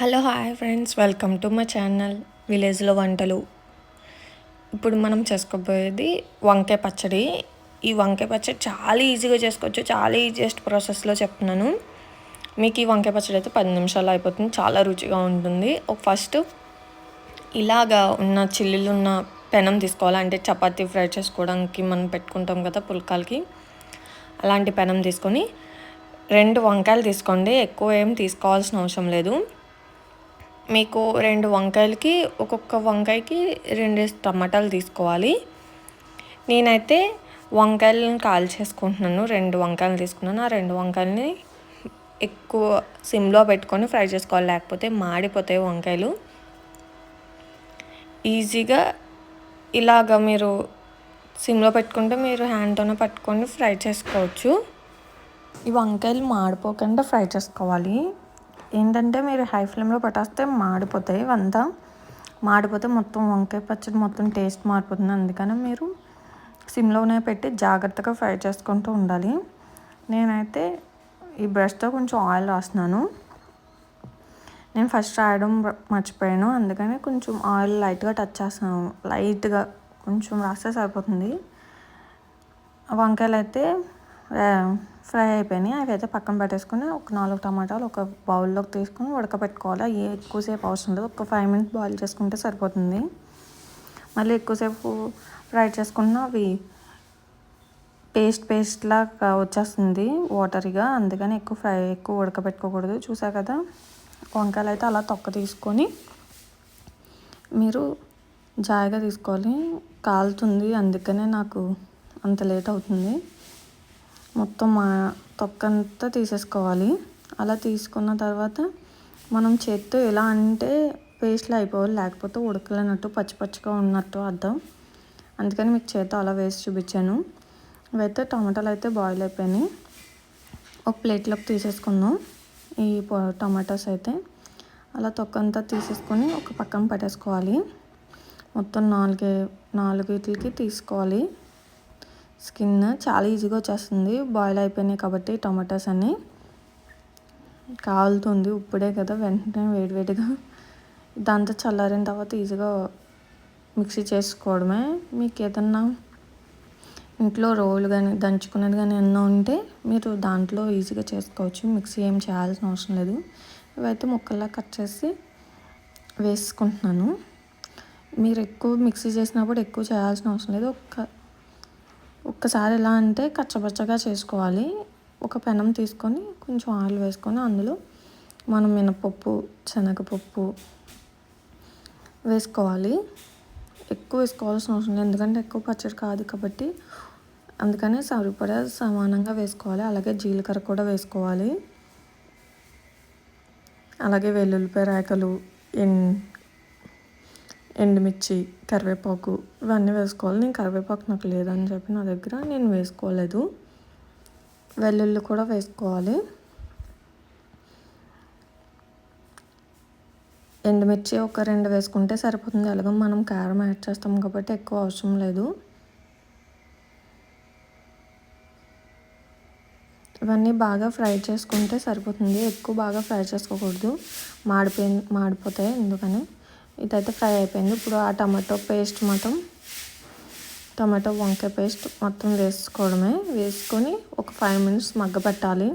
Hello hi friends welcome to my channel విలేజ్లో వంటలు. ఇప్పుడు మనం చేసుకోబోయేది వంకాయ పచ్చడి. ఈ వంకాయ పచ్చడి చాలా ఈజీగా చేసుకోవచ్చు చాలా ఈజియెస్ట్ ప్రాసెస్లో చెప్తున్నాను. మీకు ఈ వంకాయ పచ్చడి అయితే పది నిమిషాలు అయిపోతుంది చాలా రుచిగా ఉంటుంది. ఒక ఫస్ట్ ఇలాగా ఉన్న చిల్లులు ఉన్న పెనం తీసుకోవాలి అంటే చపాతీ ఫ్రై చేసుకోవడానికి మనం పెట్టుకుంటాం కదా పుల్కాలకి. అలాంటి పెనం తీసుకొని రెండు వంకాయలు తీసుకోండి ఎక్కువ ఏం తీసుకోవాల్సిన అవసరం లేదు. మీకు రెండు వంకాయలకి ఒక్కొక్క వంకాయకి రెండు టమాటాలు తీసుకోవాలి. నేనైతే వంకాయలను కాల్చేసుకుంటున్నాను రెండు వంకాయలు తీసుకున్నాను. ఆ రెండు వంకాయలని ఎక్కువ సిమ్లో పెట్టుకొని ఫ్రై చేసుకోవాలి. లేకపోతే మాడిపోతాయి వంకాయలు. ఈజీగా ఇలాగ మీరు సిమ్లో పెట్టుకుంటే మీరు హ్యాండ్తోనే పట్టుకొని ఫ్రై చేసుకోవచ్చు. ఈ వంకాయలు మాడిపోకుండా ఫ్రై చేసుకోవాలి. ఏంటంటే మీరు హై ఫ్లేమ్లో పట్టేస్తే మాడిపోతాయి అంతా మాడిపోతే మొత్తం వంకాయ పచ్చడి మొత్తం టేస్ట్ మారిపోతుంది. అందుకని మీరు సిమ్లోనే పెట్టి జాగ్రత్తగా ఫ్రై చేసుకుంటూ ఉండాలి. నేనైతే ఈ బ్రష్తో కొంచెం ఆయిల్ రాస్తున్నాను. నేను ఫస్ట్ రాయడం మర్చిపోయాను. అందుకని కొంచెం ఆయిల్ లైట్గా టచ్ చేస్తాను లైట్గా కొంచెం రాస్తే సరిపోతుంది. వంకాయలు అయితే ఫ్రై అయిపోయినాయి. అవి అయితే పక్కన పెట్టేసుకుని ఒక నాలుగు టమాటాలు ఒక బౌల్లోకి తీసుకొని ఉడకబెట్టుకోవాలి. ఏ ఎక్కువసేపు అవసరం లేదు. ఒక ఫైవ్ మినిట్స్ బాయిల్ చేసుకుంటే సరిపోతుంది. మళ్ళీ ఎక్కువసేపు ఫ్రై చేసుకున్న అవి పేస్ట్ పేస్ట్లా వచ్చేస్తుంది వాటర్గా. అందుకని ఎక్కువ ఫ్రై ఎక్కువ ఉడకబెట్టుకోకూడదు. చూసా కదా? వంకాయలు అయితే అలా తొక్క తీసుకొని మీరు జాయిగా తీసుకోవాలి. కాలుతుంది. అందుకనే నాకు అంత లేట్ అవుతుంది. మొత్తం మా తొక్కంతా తీసేసుకోవాలి. అలా తీసుకున్న తర్వాత మనం చేత్తో ఎలా అంటే పేస్ట్లో అయిపోవాలి లేకపోతే ఉడకలేనట్టు పచ్చి పచ్చిగా ఉన్నట్టు అర్థం. అందుకని మీకు చేత అలా వేసి చూపించాను. ఇవైతే టమాటాలు అయితే బాయిల్ అయిపోయినాయి. ఒక ప్లేట్లోకి తీసేసుకుందాం. ఈ టమాటాస్ అయితే అలా తొక్కంతా తీసేసుకొని ఒక పక్కన పెట్టేసుకోవాలి. మొత్తం నాలుగే నాలుగు ఇట్లకి తీసుకోవాలి. స్కిన్ చాలా ఈజీగా వచ్చేస్తుంది. బాయిల్ అయిపోయినాయి కాబట్టి టొమాటోస్ అన్నీ. కాలుతుంది ఇప్పుడే కదా వెంటనే వేడివేడిగా దాంతో చల్లారిన తర్వాత ఈజీగా మిక్సీ చేసుకోవడమే. మీకు ఏదన్నా ఇంట్లో రోలు కానీ దంచుకునేది కానీ ఎన్నో ఉంటే మీరు దాంట్లో ఈజీగా చేసుకోవచ్చు. మిక్సీ ఏం చేయాల్సిన అవసరం లేదు. ఇవైతే ముక్కల్లా కట్ చేసి వేసుకుంటున్నాను. మీరు ఎక్కువ మిక్సీ చేసినప్పుడు ఎక్కువ చేయాల్సిన అవసరం లేదు. ఒక్క ఒక్కసారి ఎలా అంటే కచ్చపచ్చగా చేసుకోవాలి. ఒక పెనం తీసుకొని కొంచెం ఆయిల్ వేసుకొని అందులో మనం మినపప్పు శనగపప్పు వేసుకోవాలి. ఎక్కువ వేసుకోవాల్సిన అవసరం లేదు. ఎందుకంటే ఎక్కువ పచ్చడి కాదు కాబట్టి అందుకనే సరిపడా సమానంగా వేసుకోవాలి. అలాగే జీలకర్ర కూడా వేసుకోవాలి. అలాగే వెల్లుల్లిపాయ రేకలు ఎన్ ఎండుమిర్చి కరివేపాకు ఇవన్నీ వేసుకోవాలి. నేను కరివేపాకు నాకు లేదని చెప్పి నా దగ్గర నేను వేసుకోలేదు. వెల్లుల్లి కూడా వేసుకోవాలి. ఎండుమిర్చి ఒక రెండు వేసుకుంటే సరిపోతుంది. అలాగే మనం కారం యాడ్ చేస్తాం కాబట్టి ఎక్కువ అవసరం లేదు. ఇవన్నీ బాగా ఫ్రై చేసుకుంటే సరిపోతుంది. ఎక్కువ బాగా ఫ్రై చేసుకోకూడదు. మాడిపోయి మాడిపోతాయి ఎందుకని? ఇదైతే ఫ్రై అయిపోయింది. ఇప్పుడు ఆ టమాటో పేస్ట్ మొత్తం టమాటో వంకాయ పేస్ట్ మొత్తం వేసుకోవడమే. వేసుకొని ఒక ఫైవ్ మినిట్స్ మగ్గపెట్టాలి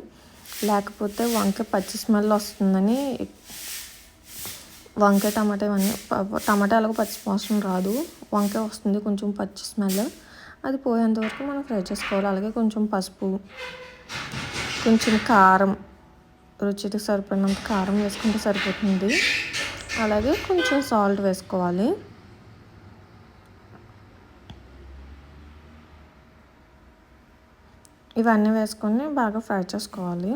లేకపోతే వంకాయ పచ్చి స్మెల్ వస్తుందని వంకాయ టమాటా ఇవన్నీ టమాటా అలాగే పచ్చి వాసన రాదు. వంకాయ వస్తుంది కొంచెం పచ్చి స్మెల్. అది పోయేంత వరకు మనం ఫ్రై చేసుకోవాలి. అలాగే కొంచెం పసుపు కొంచెం కారం రుచికి సరిపడినంత కారం వేసుకుంటే సరిపోతుంది. అలాగే కొంచెం సాల్ట్ వేసుకోవాలి. ఇవన్నీ వేసుకొని బాగా ఫ్రై చేసుకోవాలి.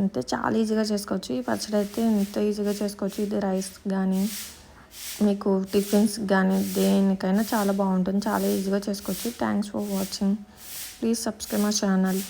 అంతే చాలా ఈజీగా చేసుకోవచ్చు. ఈ పచ్చడి అయితే ఎంత ఈజీగా చేసుకోవచ్చు. ఇది రైస్ కానీ మీకు టిఫిన్స్ కానీ దేనికైనా చాలా బాగుంటుంది. చాలా ఈజీగా చేసుకోవచ్చు. Thanks for watching please subscribe my channel